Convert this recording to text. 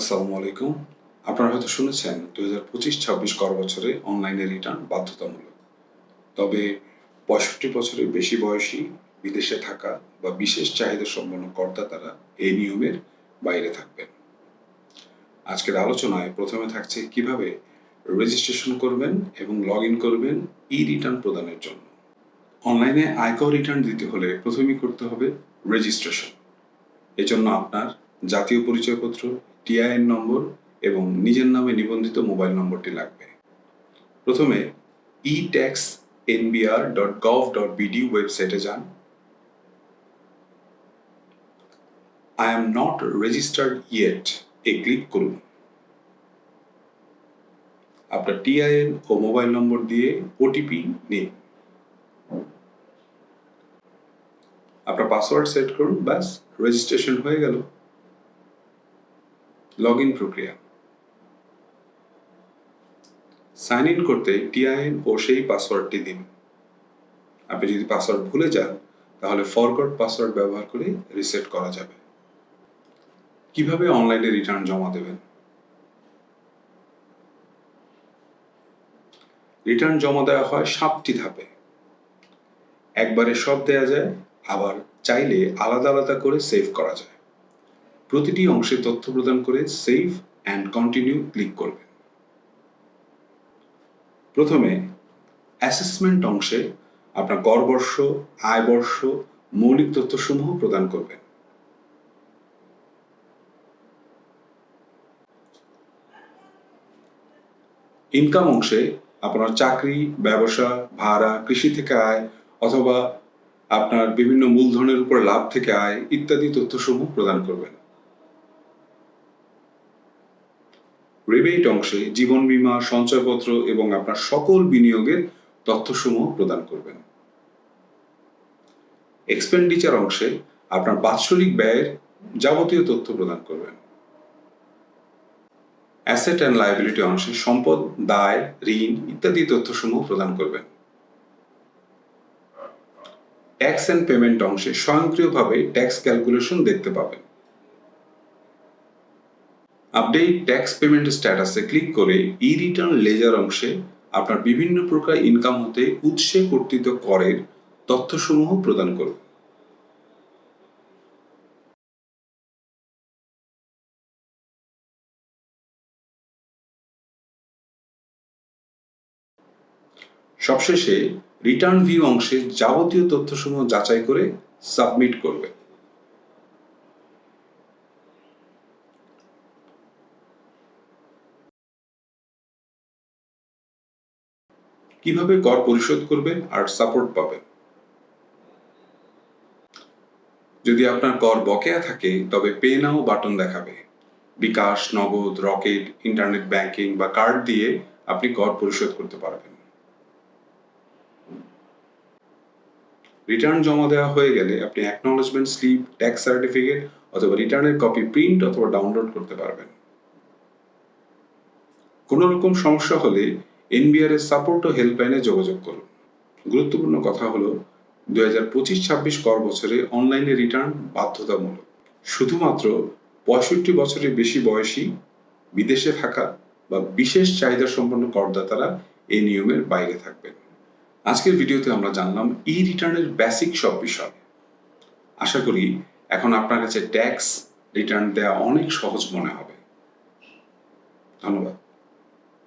আসসালামু আলাইকুম। আপনারা হয়তো শুনেছেন দু হাজার পঁচিশ, ছাব্বিশ কর বছরে অনলাইনে রিটার্ন বাধ্যতামূলক। তবে পঁয়ষট্টি বছরের বেশি বয়সী বিদেশে থাকা বা বিশেষ চাহিদা সম্পন্ন করদাতারা এই নিয়মের বাইরে থাকবেন। আজকের আলোচনায় প্রথমে থাকছে কীভাবে রেজিস্ট্রেশন করবেন এবং লগ ইন করবেন ই রিটার্ন প্রদানের জন্য। অনলাইনে আয়কর রিটার্ন দিতে হলে প্রথমেই করতে হবে রেজিস্ট্রেশন এজন্য আপনার জাতীয় পরিচয়পত্র টিআইএন নম্বর এবং নিজের নামে নিবন্ধিত মোবাইল নম্বরটি লাগবে। প্রথমে e tax NBR dot gov dot BD ওয়েবসাইটে যান। I am not registered yet A click করুন। আপনার টিআইএন ও মোবাইল নম্বর দিয়ে ওটিপি নিন। আপনার পাসওয়ার্ড সেট করুন, ব্যাস রেজিস্ট্রেশন হয়ে গেল। লগ ইন প্রক্রিয়া। সাইন ইন করতে টিআইএন ও সেই পাসওয়ার্ডটি দিন। আপনি যদি পাসওয়ার্ড ভুলে যান, তাহলে ফরগট পাসওয়ার্ড ব্যবহার করে রিসেট করা যাবে। কীভাবে অনলাইনে রিটার্ন জমা দেবেন? রিটার্ন জমা দেওয়া হয় সাতটি ধাপে। একবারে সব দেয়া যায়, আবার চাইলে আলাদা আলাদা করে সেভ করা যায়। প্রতিটি অংশে তথ্য প্রদান করে সেভ অ্যান্ড কন্টিনিউ ক্লিক করবেন প্রথমে অ্যাসেসমেন্ট অংশে আপনার গড়বর্ষ, আয়বর্ষ, মৌলিক তথ্যসমূহ প্রদান করবেন ইনকাম অংশে আপনার চাকরি, ব্যবসা, ভাড়া, কৃষি থেকে আয় অথবা আপনার বিভিন্ন মূলধনের উপর লাভ থেকে আয় ইত্যাদি তথ্যসমূহ প্রদান করবেন। রিবেট অংশে জীবন বীমা, সঞ্চয়পত্র এবং আপনার সকল বিনিয়োগের তথ্যসমূহ প্রদান করবেন। এক্সপেন্ডিচার অংশে আপনার বাৎসরিক ব্যয়ের যাবতীয় তথ্য প্রদান করবেন। অ্যাসেট অ্যান্ড লাইবিলিটি অংশে সম্পদ, দায়, ঋণ ইত্যাদি তথ্যসমূহ প্রদান করবেন। ট্যাক্স অ্যান্ড পেমেন্ট অংশে স্বয়ংক্রিয়ভাবে ট্যাক্স ক্যালকুলেশন দেখতে পাবেন। আপডেট ট্যাক্স পেমেন্ট স্ট্যাটাসে ক্লিক করে ই রিটার্ন লেজার অংশে আপনার বিভিন্ন প্রকার ইনকাম হতে উৎসে কর্তৃত করের তথ্যসমূহ প্রদান করবে সবশেষে রিটার্ন ভিউ অংশে যাবতীয় তথ্যসমূহ যাচাই করে সাবমিট করবে কীভাবে কর পরিশোধ করবেন আর সাপোর্ট পাবেন? যদি আপনার কর বকেয়া থাকে, তবে পে নাও বাটন দেখাবে। BKash, Nagad, Rocket internet banking বা কার্ড দিয়ে আপনি কর পরিশোধ করতে পারবেন। রিটার্ন জমা দেওয়া হয়ে গেলে আপনি অ্যাকনোলেজমেন্ট স্লিপ ট্যাক্স সার্টিফিকেট অথবা রিটার্নের কপি প্রিন্ট অথবা ডাউনলোড করতে পারবেন। কোনো রকম সমস্যা হলে এনবিআর এর সাপোর্ট ও হেল্পলাইনে যোগাযোগ করুন। গুরুত্বপূর্ণ কথা হলো, দুই হাজার পঁচিশ ছাব্বিশ কর বছরে অনলাইনে রিটার্ন বাধ্যতামূলক। শুধুমাত্র পঁয়ষট্টি বছরের বেশি বয়সী, বিদেশে থাকা বা বিশেষ চাহিদা সম্পন্ন করদাতারা এই নিয়মের বাইরে থাকবেন। আজকের ভিডিওতে আমরা জানলাম ই রিটার্নের বেসিক সব বিষয়। আশা করি এখন আপনার কাছে ট্যাক্স রিটার্ন দেওয়া অনেক সহজ মনে হবে। ধন্যবাদ।